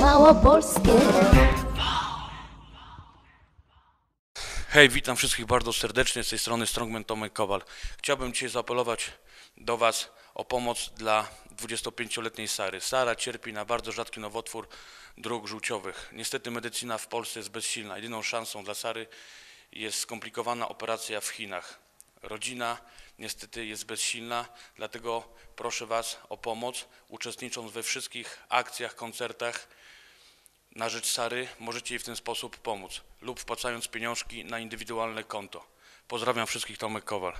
Małopolskie. Hej, witam wszystkich bardzo serdecznie z tej strony Strongman Tomek Kowal. Chciałbym dzisiaj zaapelować do Was o pomoc dla 25-letniej Sary. Sara cierpi na bardzo rzadki nowotwór dróg żółciowych. Niestety medycyna w Polsce jest bezsilna. Jedyną szansą dla Sary jest skomplikowana operacja w Chinach. Rodzina niestety jest bezsilna, dlatego proszę Was o pomoc, uczestnicząc we wszystkich akcjach, koncertach, na rzecz Sary możecie jej w ten sposób pomóc lub wpłacając pieniążki na indywidualne konto. Pozdrawiam wszystkich, Tomek Kowal.